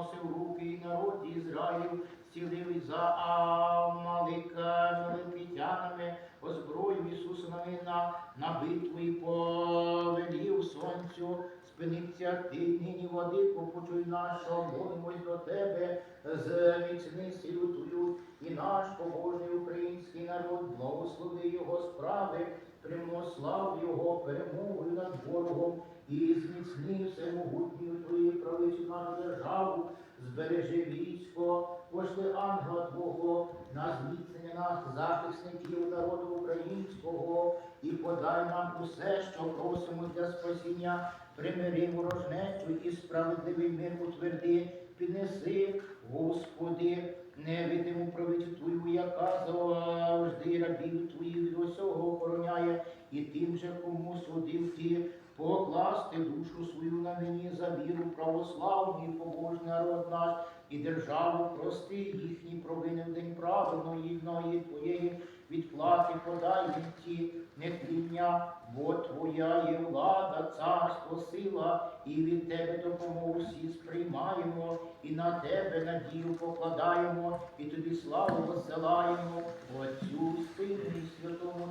приносив руки і народ Ізраїль, цілив за Амаликами, липітянами, озброїв Ісуса на, на битву і повелів сонцю, спиниться ти нині води, попочуй нашого, молимось до тебе, зміцни силу твою і наш побожний український народ, благослови його справи, примослав його перемогою над ворогом і зміцни всемогутньою твоєю правицю збережи військо, пошли ангела Твого на зміцнення нас, захисників народу українського, і подай нам усе, що просимо для спасіння, примири ворожнечу і справедливий мир утверди, піднеси, Господи, невидиму правицю Твою, яка завжди рабів Твоїх від усього охороняє, і тим же, кому судив ти, покласти душу свою на мені за віру православну і побожний народ наш, і державу прости їхні провини в день правильної ної Твоєї відплати подай їм ті нетління, бо Твоя є влада, царство, сила, і від Тебе допомогу всі сприймаємо, і на Тебе надію покладаємо, і Тобі славу посилаємо, Отцю, Сину і Святому